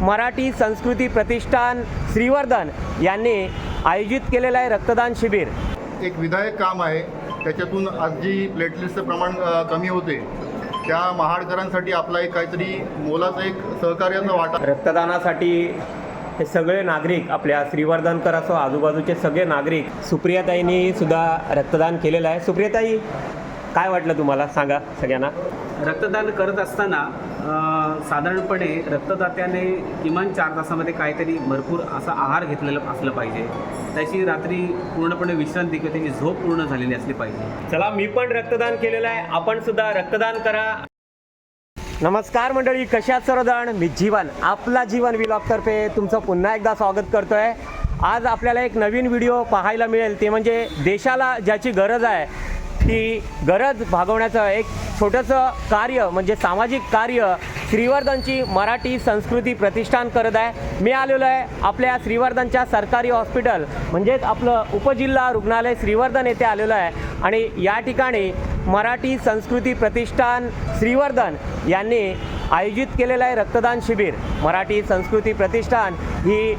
मराठी संस्कृती प्रतिष्ठान श्रीवर्धन यांनी आयोजित केलेलं आहे रक्तदान शिबिर. एक विधायक काम आहे. त्याच्यातून आज जी प्लेटलेटचं प्रमाण कमी होते त्या महाडकरांसाठी आपला एक काहीतरी मोलाचं एक सहकार्याचा वाटा रक्तदानासाठी हे सगळे नागरिक आपल्या श्रीवर्धनकर असो आजूबाजूचे सगळे नागरिक सुप्रियाताईंनी सुद्धा रक्तदान केलेलं आहे. सुप्रियाताई काय वाटलं तुम्हाला? सांगा सगळ्यांना. रक्तदान करत असताना साधारणपणे रक्तदात्याने किमान चार तासामध्ये काहीतरी भरपूर असा आहार घेतलेला असलं पाहिजे. त्याची रात्री पूर्णपणे विश्रांती किंवा त्याची झोप पूर्ण झालेली असली पाहिजे. चला मी पण रक्तदान केलेलं आहे. आपण सुद्धा रक्तदान करा. नमस्कार मंडळी कशात सर्वजण? मी जीवन आपला जीवन विलॉगतर्फे तुमचं पुन्हा एकदा स्वागत करतोय. आज आपल्याला एक नवीन व्हिडिओ पाहायला मिळेल. ते म्हणजे देशाला ज्याची गरज आहे ती गरज भागवण्याचं एक छोटंसं कार्य म्हणजे सामाजिक कार्य श्रीवर्धनची मराठी संस्कृती प्रतिष्ठान करत आहे. मी आलेलो आहे आपल्या श्रीवर्धनच्या सरकारी हॉस्पिटल म्हणजेच आपलं उपजिल्हा रुग्णालय श्रीवर्धन येथे आलेलो आहे. आणि या ठिकाणी मराठी संस्कृती प्रतिष्ठान श्रीवर्धन यांनी आयोजित केलेलं आहे रक्तदान शिबिर. मराठी संस्कृती प्रतिष्ठान ही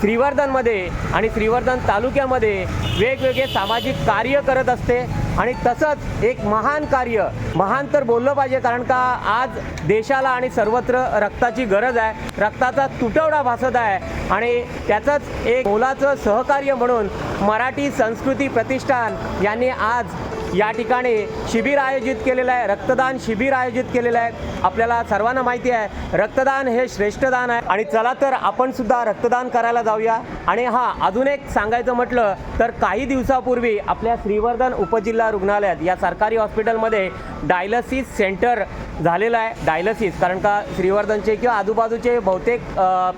श्रीवर्धनमध्ये आणि श्रीवर्धन तालुक्यामध्ये वेगवेगळे सामाजिक कार्य करत असते. आणि तसंच एक महान कार्य महान तर बोललं पाहिजे कारण का आज देशाला आणि सर्वत्र रक्ताची गरज आहे. रक्ताचा तुटवडा भासत आहे. आणि त्याचंच एक मोलाचं सहकार्य म्हणून मराठी संस्कृती प्रतिष्ठान यांनी आज या ठिकाणी शिबिर आयोजित केलेलं आहे. रक्तदान शिबिर आयोजित केलेलं आहे. आपल्याला सर्वांना माहिती आहे रक्तदान हे श्रेष्ठ दान आहे. आणि चला तर आपण सुद्धा रक्तदान करायला जाऊया. आणि हा अजून एक सांगायचं म्हटलं तर काही दिवसापूर्वी आपल्या श्रीवर्धन उपजिल्हा रुग्णालयात या सरकारी हॉस्पिटलमध्ये डायलसिस सेंटर झालेलं आहे डायलसिस कारण का श्रीवर्धनचे किंवा आजूबाजूचे बहुतेक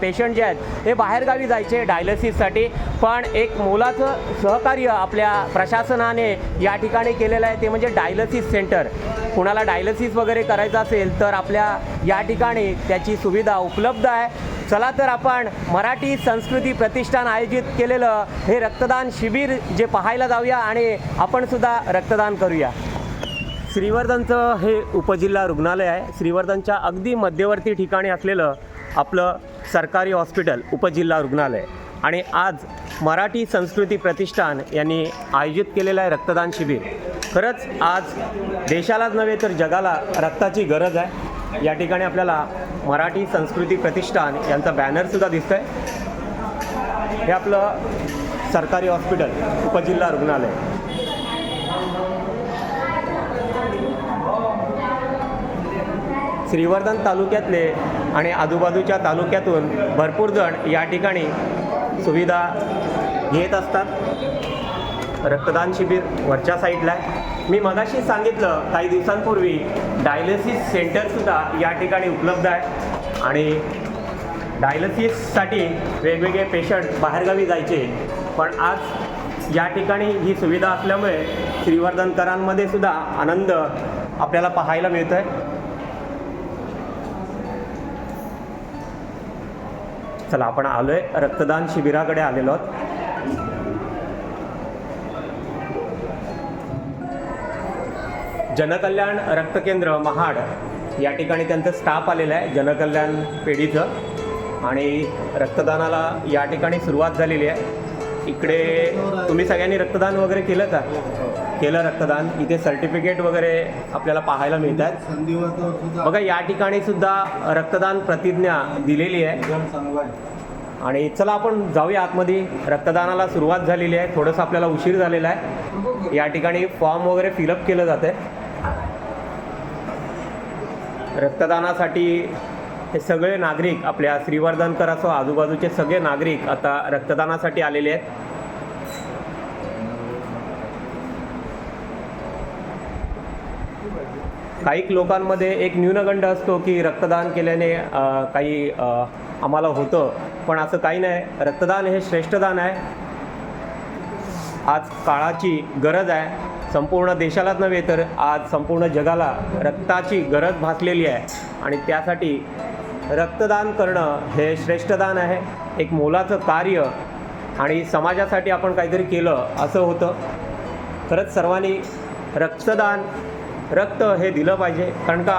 पेशंट जे आहेत हे बाहेरगावी जायचे डायलसिससाठी पण एक मोलाचं सहकार्य आपल्या प्रशासनाने या ठिकाणी केलेलं आहे ते म्हणजे डायलसिस सेंटर कुणाला डायलसिस वगैरे करायचं असेल तर आपल्या या ठिकाणी त्याची सुविधा उपलब्ध आहे. चला तर आपण मराठी संस्कृती प्रतिष्ठान आयोजित केलेलं हे रक्तदान शिबिर जे पाहायला जाऊया आणि आपण सुद्धा रक्तदान करूया. श्रीवर्धनचं हे उपजिल्हा रुग्णालय आहे. श्रीवर्धनच्या अगदी मध्यवर्ती ठिकाणी असलेलं आपलं सरकारी हॉस्पिटल उपजिल्हा रुग्णालय. आणि आज मराठी संस्कृती प्रतिष्ठान यांनी आयोजित केलेलं आहे रक्तदान शिबिर. खरंच आज देशालाच नव्हे तर जगाला रक्ताची गरज आहे. या ठिकाणी आपल्याला मराठी संस्कृती प्रतिष्ठान यांचा बॅनरसुद्धा दिसतं आहे हे आपलं सरकारी हॉस्पिटल उपजिल्हा रुग्णालय. श्रीवर्धन तालुक्यातले आणि आजूबाजूच्या तालुक्यातून भरपूर जण या ठिकाणी सुविधा घेत असतात. रक्तदान शिबिर वरच्या साईडला आहे. मी मगाशी सांगितलं काही दिवसांपूर्वी डायलिसिस सेंटरसुद्धा या ठिकाणी उपलब्ध आहे. आणि डायलिसिससाठी वेगवेगळे पेशंट बाहेरगावी जायचे. पण आज या ठिकाणी ही सुविधा असल्यामुळे श्रीवर्धनकरांमध्ये सुद्धा आनंद आपल्याला पाहायला मिळतो आहे चला आपण आलोय. रक्तदान शिबिराकडे आलेलो आहोत. जनकल्याण रक्तकेंद्र महाड या ठिकाणी त्यांचं स्टाफ आलेलं आहे जनकल्याण पेढीचं. आणि रक्तदानाला या ठिकाणी सुरुवात झालेली आहे. इकडे तुम्ही सगळ्यांनी रक्तदान वगैरे केलं का? केलं रक्तदान. इथे सर्टिफिकेट वगैरे आपल्याला पाहायला मिळत आहेत बघा या ठिकाणी सुद्धा रक्तदान प्रतिज्ञा दिलेली आहे. आणि चला आपण जाऊया आतमध्ये. रक्तदानाला सुरुवात झालेली आहे. थोडंसं आपल्याला उशीर झालेला आहे. या ठिकाणी फॉर्म वगैरे फिलअप केलं जातं आहे रक्तदानासाठी हे सगळे नागरिक आपल्या श्रीवर्धनकर असो आजूबाजूचे सगळे नागरिक आता रक्तदानासाठी आलेले आहेत. काही लोकांमध्ये एक न्यूनगंड असतो की रक्तदान केल्याने काही आम्हाला होतं. पण असं काही नाही. रक्तदान हे श्रेष्ठदान आहे. आज काळाची गरज आहे. संपूर्ण देशालाच नव्हे तर आज संपूर्ण जगाला रक्ताची गरज भासलेली आहे. आणि त्यासाठी रक्तदान करणं हे श्रेष्ठदान आहे. एक मोलाचं कार्य. आणि समाजासाठी आपण काहीतरी केलं असं होतं. खरंच सर्वांनी रक्तदान रक्त हे दिलं पाहिजे. कारण का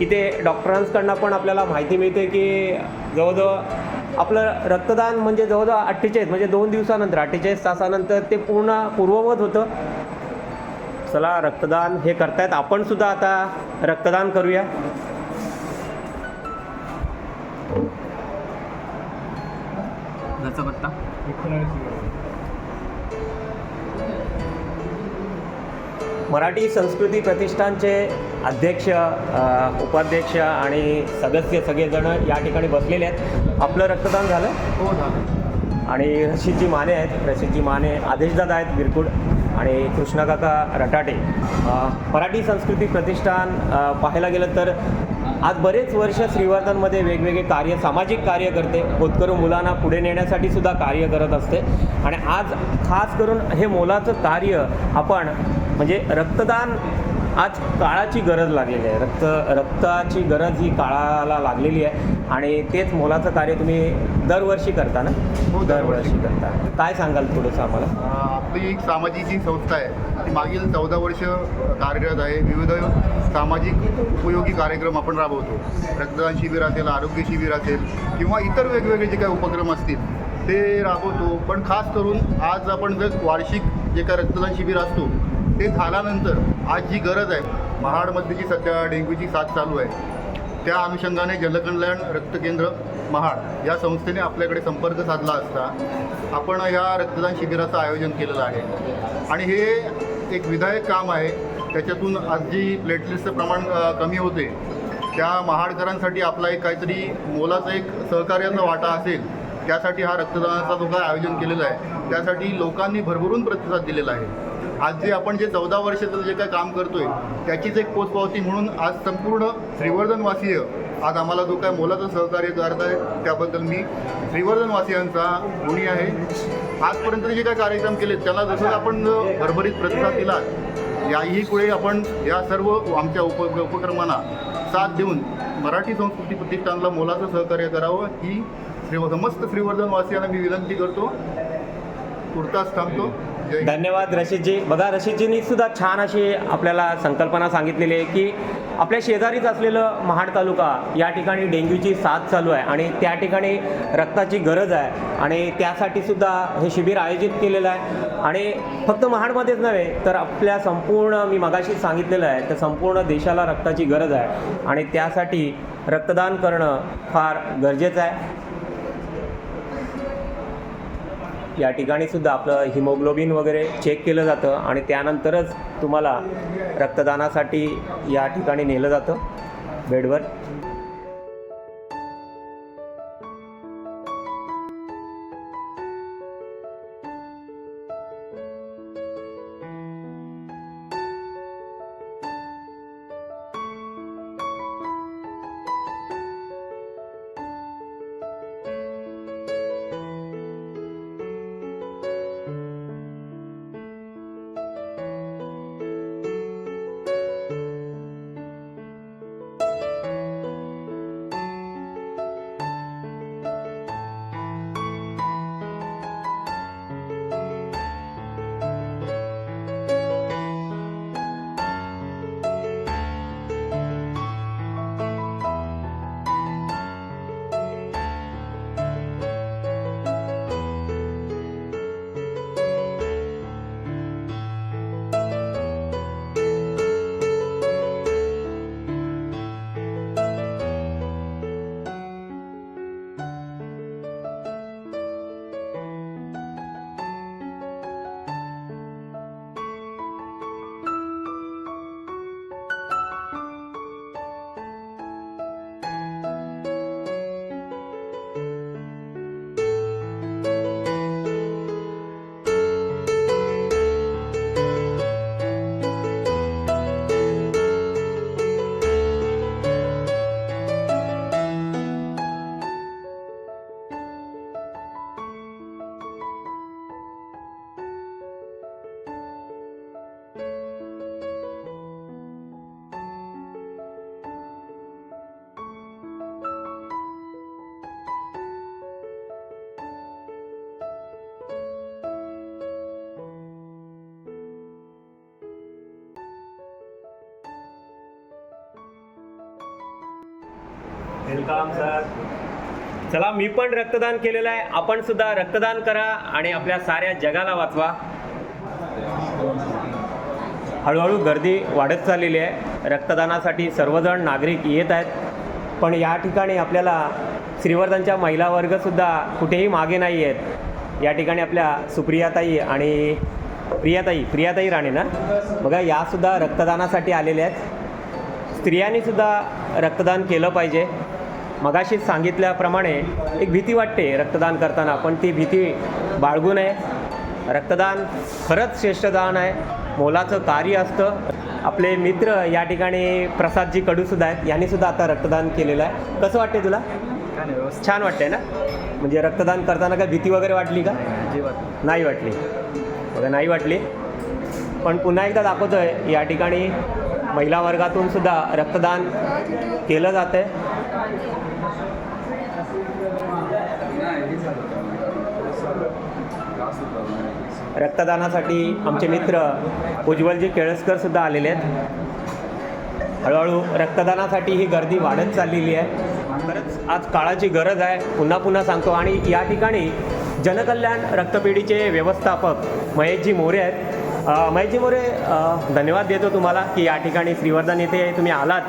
इथे डॉक्टरांकडनं पण आपल्याला माहिती मिळते की जवळजवळ आपलं रक्तदान म्हणजे जवळजवळ अठ्ठेचाळीस म्हणजे दोन दिवसानंतर अठ्ठेचाळीस तासानंतर ते पूर्ण पूर्ववत होतं. चला रक्तदान हे करतायत. आपण सुद्धा आता रक्तदान करूया. पत्ता? मराठी संस्कृती प्रतिष्ठानचे अध्यक्ष उपाध्यक्ष आणि सदस्य सगळेजण या ठिकाणी बसलेले आहेत. आपलं रक्तदान झालं? हो झालं. आणि रशीदजी माने आहेत. रशीदजी माने आदेशदादा आहेत बिरकुड आणि कृष्णकाका रटाटे. मराठी संस्कृती प्रतिष्ठान पाहायला गेलं तर आज बरेच वर्ष श्रीवर्धनमध्ये वेगवेगळे कार्य सामाजिक कार्य करते. होतकरू मुलांना पुढे नेण्यासाठी सुद्धा कार्य करत असते. आणि आज खास करून हे मोलाचं कार्य आपण म्हणजे रक्तदान आज काळाची गरज लागलेली आहे. रक्त रक्ताची गरज ही काळाला लागलेली आहे. आणि तेच मोलाचं कार्य तुम्ही दरवर्षी करता ना? हो, दरवर्षी. करता. काय सांगाल थोडंसं आम्हाला? आपली एक सामाजिक जी संस्था आहे ती मागील चौदा वर्ष कार्यरत आहे. विविध सामाजिक उपयोगी कार्यक्रम आपण राबवतो. रक्तदान शिबिर असेल आरोग्य शिबिर असेल किंवा इतर वेगवेगळे जे काही उपक्रम असतील ते राबवतो. पण खास करून आज आपण जर वार्षिक जे काय रक्तदान शिबिर असतो ते झाल्यानंतर आज जी गरज आहे महाडमध्ये जी सध्या डेंग्यूची साथ चालू आहे त्या अनुषंगाने जलकल्याण रक्तकेंद्र महाड या संस्थेने आपल्याकडे संपर्क साधला असता आपण या रक्तदान शिबिराचं आयोजन केलेलं आहे. आणि हे एक विधायक काम आहे त्याच्यातून आज जी प्लेटलेट्सचं प्रमाण कमी होते त्या महाडकरांसाठी आपला एक काहीतरी मोलाचं एक सहकार्याचा वाटा असेल त्यासाठी हा रक्तदानाचा जो काय आयोजन केलेला आहे त्यासाठी लोकांनी भरभरून प्रतिसाद दिलेला आहे. आज जे आपण जे चौदा वर्षाचं जे काय काम करतोय त्याचीच एक पोचपावती म्हणून आज संपूर्ण श्रीवर्धनवासीय आज आम्हाला जो काय मोलाचं सहकार्य करत आहे त्याबद्दल मी श्रीवर्धनवासियांचा ऋणी आहे. आजपर्यंत जे काय कार्यक्रम केले त्याला जसं आपण भरभरीत प्रतिसाद दिला याही पुढे आपण या सर्व आमच्या उप उपक्रमांना साथ देऊन मराठी संस्कृती प्रतिष्ठानला मोलाचं सहकार्य करावं ही श्री समस्त श्रीवर्धनवासियांना मी विनंती करतो. तुर्तास थांबतो. धन्यवाद रशीदजी. बघा रशीदजींनी सुद्धा छान अशी आपल्याला संकल्पना सांगितलेली आहे की आपल्या शेजारीच असलेलं महाड तालुका या ठिकाणी डेंग्यूची साथ चालू आहे आणि त्या ठिकाणी रक्ताची गरज आहे आणि त्यासाठी सुद्धा हे शिबिर आयोजित केलेलं आहे. आणि फक्त महाडमध्येच नव्हे तर आपल्या संपूर्ण मी मगाशी सांगितलेलं आहे तर संपूर्ण देशाला रक्ताची गरज आहे आणि त्यासाठी रक्तदान करणं फार गरजेचं आहे. या ठिकाणी सुद्धा आपलं हिमोग्लोबिन वगैरे चेक केलं जातं आणि त्यानंतरच तुम्हाला रक्तदानासाठी या ठिकाणी नेलं जातं बेडवर. काम सर. चला मी पण रक्तदान केलेलं आहे. आपण सुद्धा रक्तदान करा आणि आपल्या साऱ्या जगाला वाचवा. हळूहळू गर्दी वाढत चाललेली आहे. रक्तदानासाठी सर्वजण नागरिक येत आहेत. पण या ठिकाणी आपल्याला श्रीवर्धनच्या महिला वर्गसुद्धा कुठेही मागे नाही आहेत. या ठिकाणी आपल्या सुप्रियाताई आणि प्रियाताई प्रियाताई राणे ना? बघा यासुद्धा रक्तदानासाठी आलेल्या आहेत. स्त्रियांनीसुद्धा रक्तदान केलं पाहिजे. मगाशीच सांगितल्याप्रमाणे एक भीती वाटते रक्तदान करताना पण ती भीती बाळगू नये. रक्तदान खरंच श्रेष्ठ दान आहे. मोलाचं कार्य असतं. आपले मित्र या ठिकाणी प्रसादजी कडूसुद्धा आहेत. यांनीसुद्धा आता रक्तदान केलेलं आहे. कसं वाटते तुला? छान वाटते ना? म्हणजे रक्तदान करताना काय भीती वगैरे वाटली का? नाही वाटली. बघा नाही वाटली. पण पुन्हा एकदा दाखवतोय या ठिकाणी महिला वर्गातून सुद्धा रक्तदान केलं जातं रक्तदानासाठी आमचे मित्र उज्ज्वलजी केळसकर सुद्धा आलेले आहेत. हळूहळू रक्तदानासाठी ही गर्दी वाढत चाललेली आहे. खरंच आज काळाची गरज आहे. पुन्हा पुन्हा सांगतो. आणि या ठिकाणी जनकल्याण रक्तपेढीचे व्यवस्थापक महेशजी मोरे आहेत. महेशजी मोरे धन्यवाद देतो तुम्हाला की या ठिकाणी श्रीवर्धन येथे तुम्ही आलात.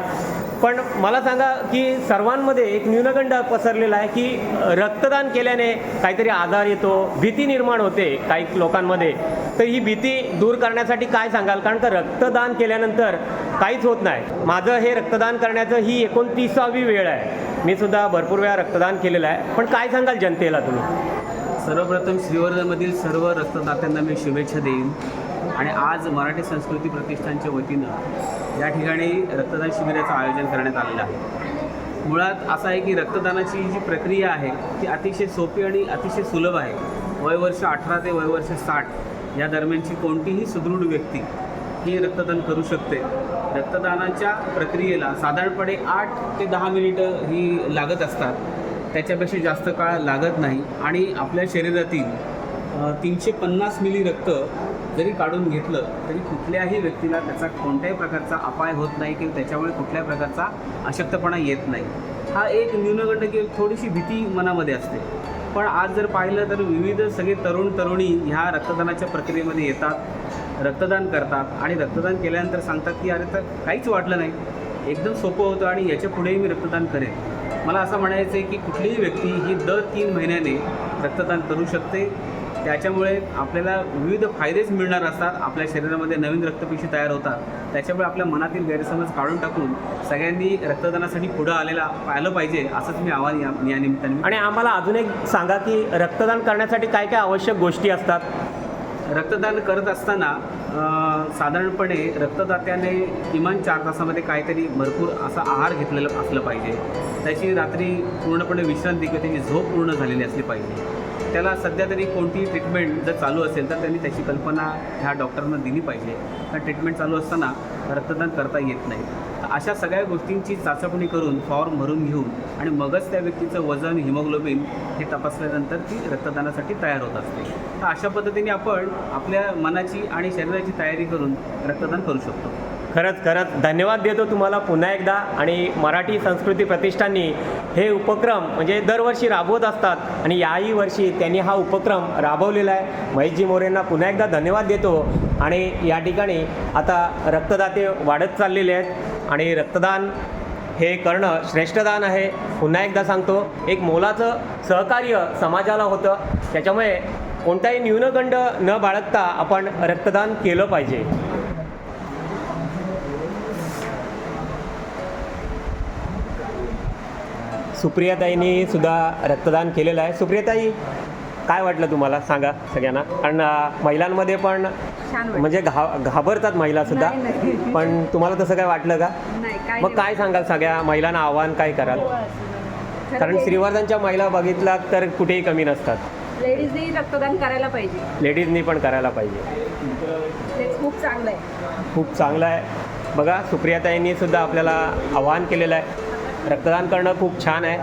पण मला सांगा की सर्वांमध्ये एक न्यूनगंड पसरलेला आहे की रक्तदान केल्याने काहीतरी आजार येतो भीती निर्माण होते काही लोकांमध्ये. तर ही भीती दूर करण्यासाठी काय सांगाल? कारण का रक्तदान केल्यानंतर काहीच होत नाही. माझं हे रक्तदान करण्याचं ही एकोणतीसावी वेळ आहे. मी सुद्धा भरपूर वेळा रक्तदान केलेलं आहे. पण काय सांगाल जनतेला तुम्ही? सर्वप्रथम श्रीवर्धनमधील सर्व रक्तदात्यांना मी शुभेच्छा देईन. आणि आज मराठी संस्कृती प्रतिष्ठानच्या वतीनं या ठिकाणी रक्तदान शिबिराचं आयोजन करण्यात आलेलं आहे. मुळात असं आहे की रक्तदानाची जी प्रक्रिया आहे ती अतिशय सोपी आणि अतिशय सुलभ आहे. वयवर्ष अठरा ते वयवर्ष साठ या दरम्यानची कोणतीही सुदृढ व्यक्ती ही रक्तदान करू शकते. रक्तदानाच्या प्रक्रियेला साधारणपणे आठ ते दहा मिनिटं ही लागत असतात. त्याच्यापेक्षा जास्त काळ लागत नाही आणि आपल्या शरीरातील तीनशे पन्नास मिली रक्त जरी काढून घेतलं तरी कुठल्याही व्यक्तीला त्याचा कोणत्याही प्रकारचा अपाय होत नाही किंवा त्याच्यामुळे कुठल्याही प्रकारचा अशक्तपणा येत नाही. हा एक न्यूनगंड किंवा थोडीशी भीती मनामध्ये असते. पण आज जर पाहिलं तर विविध सगळे तरुण तरुणी ह्या रक्तदानाच्या प्रक्रियेमध्ये येतात रक्तदान करतात आणि रक्तदान केल्यानंतर सांगतात की अरे तर काहीच वाटलं नाही. एकदम सोपं होतं आणि याच्या पुढेही मी रक्तदान करेन. मला असं म्हणायचं आहे की कुठलीही व्यक्ती ही दर तीन महिन्याने रक्तदान करू शकते. त्याच्यामुळे आपल्याला विविध फायदेच मिळणार असतात. आपल्या शरीरामध्ये नवीन रक्तपेशी तयार होतात. त्याच्यामुळे आपल्या मनातील गैरसमज काढून टाकून सगळ्यांनी रक्तदानासाठी पुढं आलेला पाहिलं पाहिजे असंच मी आव्हान या या निमित्ताने आणि आम्हाला अजून एक सांगा की रक्तदान करण्यासाठी काय काय आवश्यक गोष्टी असतात? रक्तदान करत असताना साधारणपणे रक्तदात्याने किमान चार तासामध्ये काहीतरी भरपूर असा आहार घेतलेला असलं पाहिजे. त्याची रात्री पूर्णपणे विश्रांती किंवा त्याची झोप पूर्ण झालेली असली पाहिजे. त्याला सध्या तरी कोणती ट्रीटमेंट जर चालू असेल तर त्यांनी त्याची कल्पना ह्या डॉक्टरांना दिली पाहिजे. कारण ट्रीटमेंट चालू असताना रक्तदान करता येत नाही. तर अशा सगळ्या गोष्टींची चाचपणी करून फॉर्म भरून घेऊन आणि मगच त्या व्यक्तीचं वजन हिमोग्लोबिन हे तपासल्यानंतर ती रक्तदानासाठी तयार होत असते. तर अशा पद्धतीने आपण आपल्या मनाची आणि शरीराची तयारी करून रक्तदान करू शकतो. खरंच खरंच. धन्यवाद देतो तुम्हाला पुन्हा एकदा. आणि मराठी संस्कृती प्रतिष्ठाननी हे उपक्रम म्हणजे दरवर्षी राबवत असतात आणि याही वर्षी त्यांनी हा उपक्रम राबवलेला आहे. महेशजी मोरेंना पुन्हा एकदा धन्यवाद देतो. आणि या ठिकाणी आता रक्तदाते वाढत चाललेले आहेत. आणि रक्तदान हे करणं श्रेष्ठदान आहे. पुन्हा एकदा सांगतो एक मोलाचं सहकार्य समाजाला होतं. त्याच्यामुळे कोणताही न्यूनगंड न बाळगता आपण रक्तदान केलं पाहिजे. सुप्रियाताईंनी सुद्धा रक्तदान केलेलं आहे. सुप्रियाताई काय वाटलं तुम्हाला? सांगा सगळ्यांना. कारण महिलांमध्ये पण छान वाटलं. म्हणजे घा घाबरतात महिला सुद्धा. नाही, नाही. पण तुम्हाला तसं काय वाटलं का? नाही काय मग काय सांगाल सगळ्या महिलांना आव्हान काय कराल? कारण श्रीवर्धनच्या महिला बघितलात तर कुठेही कमी नसतात. लेडीजनी रक्तदान करायला पाहिजे. लेडीजनी पण करायला पाहिजे. ते खूप चांगलं आहे. खूप चांगलं आहे. बघा सुप्रियाताईंनी सुद्धा आपल्याला आवाहन केलेलं आहे. रक्तदान करणं खूप छान आहे.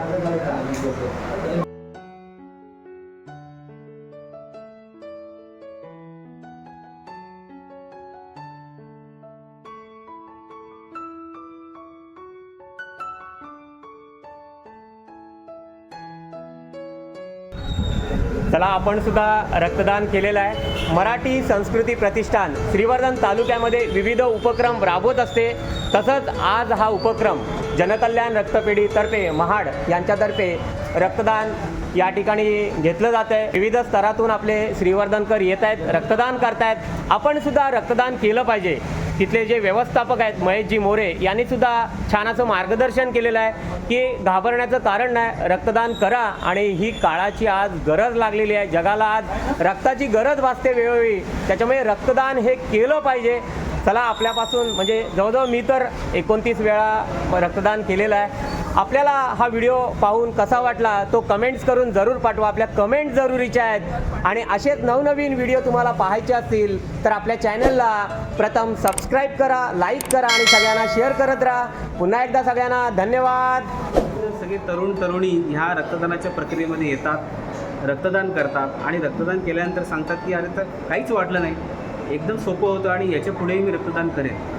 चला आपण सुद्धा रक्तदान केलेलं आहे. मराठी संस्कृती प्रतिष्ठान श्रीवर्धन तालुक्यामध्ये विविध उपक्रम राबवत असते. तसंच आज हा उपक्रम जनकल्याण रक्तपेढीतर्फे महाड यांच्यातर्फे रक्तदान या ठिकाणी घेतलं जात आहे विविध स्तरातून आपले श्रीवर्धनकर येत आहेत रक्तदान करतायत. आपण सुद्धा रक्तदान केलं पाहिजे. तिथले जे व्यवस्थापक आहेत महेशजी मोरे यांनी सुद्धा छान असं मार्गदर्शन केलेलं आहे की घाबरण्याचं कारण नाही रक्तदान करा आणि ही काळाची आज गरज लागलेली आहे. जगाला आज रक्ताची गरज भासते वेळोवेळी. त्याच्यामुळे रक्तदान हे केलं पाहिजे. चला आपल्यापासून म्हणजे जवळजवळ मी तर एकोणतीस वेळा रक्तदान केलेलं आहे. आपल्याला हा व्हिडिओ पाहून कसा वाटला तो कमेंट्स करून जरूर पाठवा. आपल्या कमेंट जरुरीच्या आहेत. आणि असेच नवनवीन व्हिडिओ तुम्हाला पाहायचे असतील तर आपल्या चॅनलला प्रथम सबस्क्राईब करा लाईक करा आणि सगळ्यांना शेअर करत राहा. पुन्हा एकदा सगळ्यांना धन्यवाद. सगळे तरुण तरुणी ह्या रक्तदानाच्या प्रक्रियेमध्ये येतात रक्तदान करतात आणि रक्तदान केल्यानंतर सांगतात की अरे तर काहीच वाटलं नाही. एकदम सोपं होतं आणि याच्या पुढेही मी रक्तदान करेन.